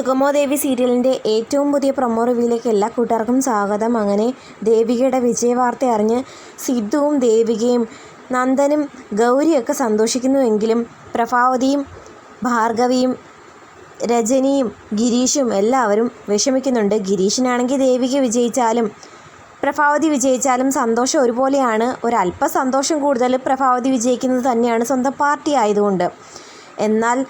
സുഗമോ ദേവി സീരിയലിന്റെ ഏറ്റവും പുതിയ പ്രൊമോ റിവ്യൂയിലേക്ക് എല്ലാ കൂട്ടുകാർക്കും സ്വാഗതം. അങ്ങനെ ദേവികയുടെ വിജയവാർത്ത അറിഞ്ഞ് സിദ്ധുവും ദേവികയും നന്ദനും ഗൗരിയൊക്കെ സന്തോഷിക്കുന്നുവെങ്കിലും പ്രഭാവതിയും ഭാർഗവിയും രജനിയും ഗിരീഷും എല്ലാവരും വിഷമിക്കുന്നുണ്ട്. ഗിരീഷിനാണെങ്കിൽ ദേവിക വിജയിച്ചാലും പ്രഭാവതി വിജയിച്ചാലും സന്തോഷം ഒരുപോലെയാണ്. ഒരല്പ സന്തോഷം കൂടുതൽ പ്രഭാവതി വിജയിക്കുന്നത് തന്നെയാണ് സ്വന്തം പാർട്ടി ആയതുകൊണ്ട്. എന്നാൽ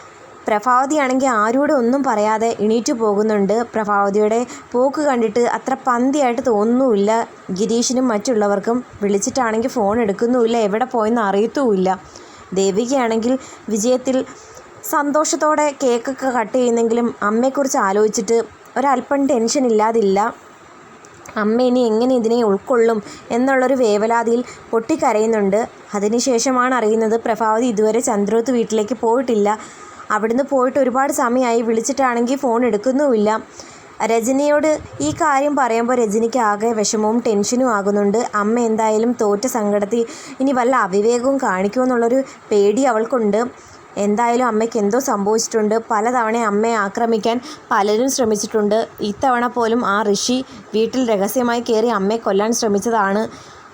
പ്രഭാവതിയാണെങ്കിൽ ആരോടും ഒന്നും പറയാതെ എണീറ്റ് പോകുന്നുണ്ട്. പ്രഭാവതിയുടെ പോക്ക് കണ്ടിട്ട് അത്ര പന്തിയായിട്ട് തോന്നുന്നുമില്ല ഗിരീഷിനും മറ്റുള്ളവർക്കും വിളിച്ചിട്ടാണെങ്കിൽ ഫോൺ എടുക്കുന്നുമില്ല. എവിടെ പോയെന്ന് അറിയത്തുമില്ല. ദേവികയാണെങ്കിൽ വിജയത്തിൽ സന്തോഷത്തോടെ കേക്കൊക്കെ കട്ട് ചെയ്യുന്നെങ്കിലും അമ്മയെക്കുറിച്ച് ആലോചിച്ചിട്ട് ഒരല്പം ടെൻഷൻ ഇല്ലാതില്ല. അമ്മ ഇനി എങ്ങനെ ഇതിനെ ഉൾക്കൊള്ളും എന്നുള്ളൊരു വേവലാതിയിൽ പൊട്ടിക്കരയുന്നുണ്ട്. അതിനുശേഷമാണ് അറിയുന്നത് പ്രഭാവതി ഇതുവരെ ചന്ദ്രോത്ത് വീട്ടിലേക്ക് പോയിട്ടില്ല. അവിടുന്ന് പോയിട്ട് ഒരുപാട് സമയമായി. വിളിച്ചിട്ടാണെങ്കിൽ ഫോൺ എടുക്കുന്നുമില്ല. രജനിയോട് ഈ കാര്യം പറയുമ്പോൾ രജനിക്ക് ആകെ വിഷമവും ടെൻഷനും ആകുന്നുണ്ട്. അമ്മ എന്തായാലും തോറ്റ സങ്കടത്തിൽ ഇനി വല്ല അവിവേകവും കാണിക്കുമെന്നുള്ളൊരു പേടി അവൾക്കുണ്ട്. എന്തായാലും അമ്മയ്ക്ക് എന്തോ സംഭവിച്ചിട്ടുണ്ട്. പലതവണ അമ്മയെ ആക്രമിക്കാൻ പലരും ശ്രമിച്ചിട്ടുണ്ട്. ഇത്തവണ പോലും ആ ഋഷി വീട്ടിൽ രഹസ്യമായി കയറി അമ്മയെ കൊല്ലാൻ ശ്രമിച്ചതാണ്.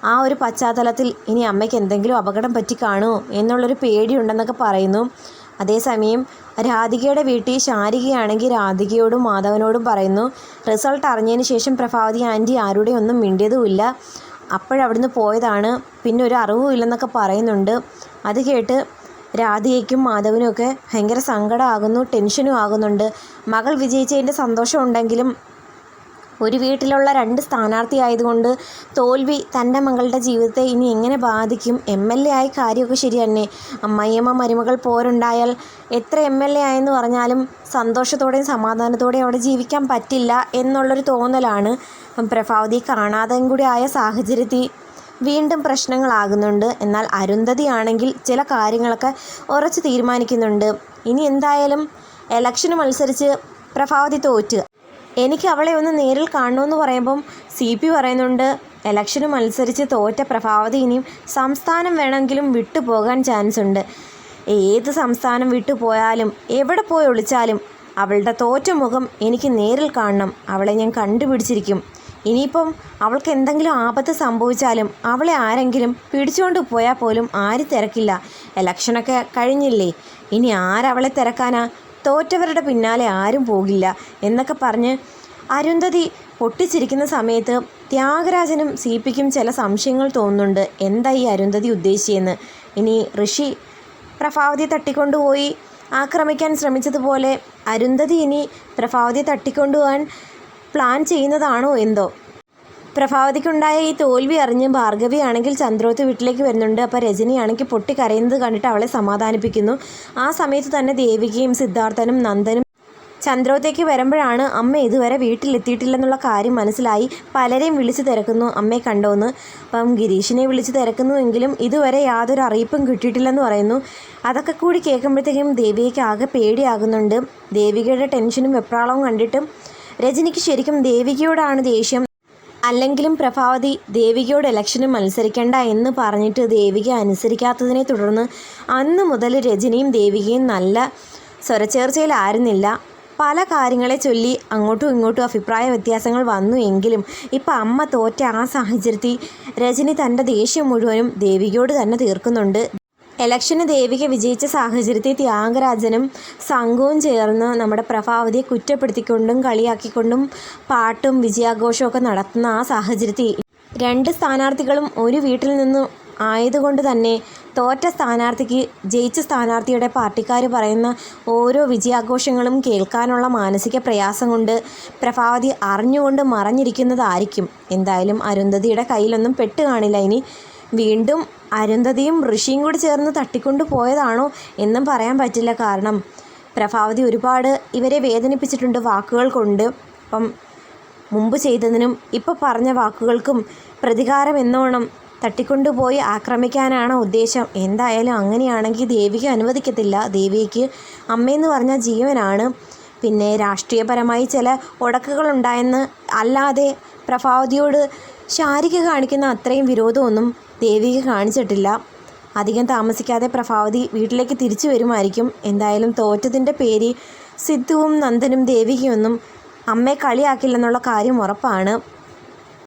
ആ ഒരു പശ്ചാത്തലത്തിൽ ഇനി അമ്മയ്ക്ക് എന്തെങ്കിലും അപകടം പറ്റി കാണുമോ എന്നുള്ളൊരു പേടിയുണ്ടെന്നൊക്കെ പറയുന്നു. അതേസമയം രാധികയുടെ വീട്ടിൽ ശാരികയാണെങ്കിൽ രാധികയോടും മാധവനോടും പറയുന്നു റിസൾട്ട് അറിഞ്ഞതിന് ശേഷം പ്രഭാവതി ആന്റി ആരുടെ ഒന്നും മിണ്ടിയതുമില്ല. അപ്പോഴവിടുന്ന് പോയതാണ്. പിന്നെ ഒരു അറിവും ഇല്ലെന്നൊക്കെ പറയുന്നുണ്ട്. അത് കേട്ട് രാധികയ്ക്കും മാധവനും ഒക്കെ ഭയങ്കര സങ്കടമാകുന്നു ടെൻഷനും ആകുന്നുണ്ട്. മകൾ വിജയിച്ചതിന്റെ സന്തോഷം ഉണ്ടെങ്കിലും ഒരു വീട്ടിലുള്ള രണ്ട് സ്ഥാനാർത്ഥി ആയതുകൊണ്ട് തോൽവി തന്റെ മകളുടെ ജീവിതത്തെ ഇനി എങ്ങനെ ബാധിക്കും? എം എൽ എ ആയ കാര്യമൊക്കെ ശരി തന്നെ. അമ്മായിയമ്മ മരുമകൾ പോരുണ്ടായാൽ എത്ര എം എൽ എ ആയെന്ന് പറഞ്ഞാലും സന്തോഷത്തോടെയും സമാധാനത്തോടെയും അവിടെ ജീവിക്കാൻ പറ്റില്ല എന്നുള്ളൊരു തോന്നലാണ് പ്രഭാവതി കാണാതെയും കൂടി ആയ സാഹചര്യത്തിൽ വീണ്ടും പ്രശ്നങ്ങളാകുന്നുണ്ട്. എന്നാൽ അരുന്ധതി ആണെങ്കിൽ ചില കാര്യങ്ങളൊക്കെ ഉറച്ചു തീരുമാനിക്കുന്നുണ്ട്. ഇനി എന്തായാലും എലക്ഷന് മത്സരിച്ച് പ്രഭാവതി തോറ്റ്. എനിക്ക് അവളെ ഒന്ന് നേരിൽ കാണണമെന്ന് പറയുമ്പം സി പി പറയുന്നുണ്ട് ഇലക്ഷന് മത്സരിച്ച് തോറ്റ പ്രഭാവതി ഇനിയും സംസ്ഥാനം വേണമെങ്കിലും വിട്ടുപോകാൻ ചാൻസ് ഉണ്ട്. ഏത് സംസ്ഥാനം വിട്ടുപോയാലും എവിടെ പോയി ഒളിച്ചാലും അവളുടെ തോറ്റ മുഖം എനിക്ക് നേരിൽ കാണണം. അവളെ ഞാൻ കണ്ടുപിടിച്ചിരിക്കും. ഇനിയിപ്പം അവൾക്ക് എന്തെങ്കിലും ആപത്ത് സംഭവിച്ചാലും അവളെ ആരെങ്കിലും പിടിച്ചുകൊണ്ട് പോയാൽ പോലും ആരും തിരക്കില്ല. ഇലക്ഷനൊക്കെ കഴിഞ്ഞില്ലേ? ഇനി ആരവളെ തിരക്കാനാ? തോറ്റവരുടെ പിന്നാലെ ആരും പോകില്ല എന്നൊക്കെ പറഞ്ഞ് അരുന്ധതി പൊട്ടിച്ചിരിക്കുന്ന സമയത്ത് ത്യാഗരാജനും സി പിക്കും ചില സംശയങ്ങൾ തോന്നുന്നുണ്ട്. എന്താ ഈ അരുന്ധതി ഉദ്ദേശിച്ചെന്ന് ഇനി ഋഷി പ്രഭാവതി തട്ടിക്കൊണ്ടുപോയി ആക്രമിക്കാൻ ശ്രമിച്ചതുപോലെ അരുന്ധതി ഇനി പ്രഭാവതി തട്ടിക്കൊണ്ടുപോകാൻ പ്ലാൻ ചെയ്യുന്നതാണോ എന്തോ? പ്രഭാവതിക്കുണ്ടായ ഈ തോൽവി അറിഞ്ഞ് ഭാർഗവിയാണെങ്കിൽ ചന്ദ്രോത്ത് വീട്ടിലേക്ക് വരുന്നുണ്ട്. അപ്പോൾ രജനിയാണെങ്കിൽ പൊട്ടിക്കരയുന്നത് കണ്ടിട്ട് അവളെ സമാധാനിപ്പിക്കുന്നു. ആ സമയത്ത് തന്നെ ദേവികയും സിദ്ധാർത്ഥനും നന്ദനും ചന്ദ്രോത്തേക്ക് വരുമ്പോഴാണ് അമ്മ ഇതുവരെ വീട്ടിലെത്തിയിട്ടില്ലെന്നുള്ള കാര്യം മനസ്സിലായി. പലരെയും വിളിച്ചു തിരക്കുന്നു. അമ്മയെ കണ്ടോന്ന്. അപ്പം ഗിരീഷിനെ വിളിച്ച് തിരക്കുന്നുവെങ്കിലും ഇതുവരെ യാതൊരു അറിയിപ്പും കിട്ടിയിട്ടില്ലെന്ന് പറയുന്നു. അതൊക്കെ കൂടി കേൾക്കുമ്പോഴത്തേക്കും ദേവികയ്ക്ക് ആകെ പേടിയാകുന്നുണ്ട്. ദേവികയുടെ ടെൻഷനും വെപ്രാളവും കണ്ടിട്ടും രജനിക്ക് ശരിക്കും ദേവികയോടാണ് ദേഷ്യം. അല്ലെങ്കിലും പ്രഭാവതി ദേവികയോട് ഇലക്ഷന് മത്സരിക്കേണ്ട എന്ന് പറഞ്ഞിട്ട് ദേവിക അനുസരിക്കാത്തതിനെ തുടർന്ന് അന്ന് മുതൽ രജനിയും ദേവികയും നല്ല സ്വരച്ചേർച്ചയിലായിരുന്നില്ല പല കാര്യങ്ങളെ ചൊല്ലി അങ്ങോട്ടും ഇങ്ങോട്ടും അഭിപ്രായ വ്യത്യാസങ്ങൾ വന്നു എങ്കിലും ഇപ്പം അമ്മ തോറ്റ ആ സാഹചര്യത്തിൽ രജനി തന്റെ ദേഷ്യം മുഴുവനും ദേവികയോട് തന്നെ തീർക്കുന്നുണ്ട്. ഇലക്ഷന് ദേവിക വിജയിച്ച സാഹചര്യത്തിൽ ത്യാഗരാജനും സംഘവും ചേർന്ന് നമ്മുടെ പ്രഭാവതിയെ കുറ്റപ്പെടുത്തിക്കൊണ്ടും കളിയാക്കിക്കൊണ്ടും പാട്ടും വിജയാഘോഷവും നടത്തുന്ന ആ സാഹചര്യത്തിൽ രണ്ട് സ്ഥാനാർത്ഥികളും ഒരു വീട്ടിൽ നിന്നും ആയതുകൊണ്ട് തന്നെ തോറ്റ സ്ഥാനാർത്ഥിക്ക് ജയിച്ച സ്ഥാനാർത്ഥിയുടെ പാർട്ടിക്കാർ പറയുന്ന ഓരോ വിജയാഘോഷങ്ങളും കേൾക്കാനുള്ള മാനസിക പ്രയാസം കൊണ്ട് പ്രഭാവതി അറിഞ്ഞുകൊണ്ട് മറഞ്ഞിരിക്കുന്നതായിരിക്കും. എന്തായാലും അരുന്ധതിയുടെ കയ്യിലൊന്നും പെട്ട് കാണില്ല. ഇനി വീണ്ടും അരുന്ധതിയും ഋഷിയും കൂടി ചേർന്ന് തട്ടിക്കൊണ്ടു പോയതാണോ എന്നും പറയാൻ പറ്റില്ല. കാരണം പ്രഭാവതി ഒരുപാട് ഇവരെ വേദനിപ്പിച്ചിട്ടുണ്ട് വാക്കുകൾ കൊണ്ട്. അപ്പം മുമ്പ് ചെയ്തതിനും ഇപ്പോൾ പറഞ്ഞ വാക്കുകൾക്കും പ്രതികാരം എന്നോണം തട്ടിക്കൊണ്ടുപോയി ആക്രമിക്കാനാണ് ഉദ്ദേശം. എന്തായാലും അങ്ങനെയാണെങ്കിൽ ദേവിക്ക് അനുവദിക്കത്തില്ല. ദേവിക്ക് അമ്മയെന്ന് പറഞ്ഞ ജീവനാണ്. പിന്നെ രാഷ്ട്രീയപരമായി ചില ഉടക്കുകളുണ്ടായെന്ന് അല്ലാതെ പ്രഭാവതിയോട് ശാരിക കാണിക്കുന്ന അത്രയും വിരോധമൊന്നും ദേവിക കാണിച്ചിട്ടില്ല. അധികം താമസിക്കാതെ പ്രഭാവതി വീട്ടിലേക്ക് തിരിച്ചു വരുമായിരിക്കും. എന്തായാലും തോറ്റതിന്റെ പേര് സിദ്ധുവും നന്ദനും ദേവികയൊന്നും അമ്മയെ കളിയാക്കില്ലെന്നുള്ള കാര്യം ഉറപ്പാണ്.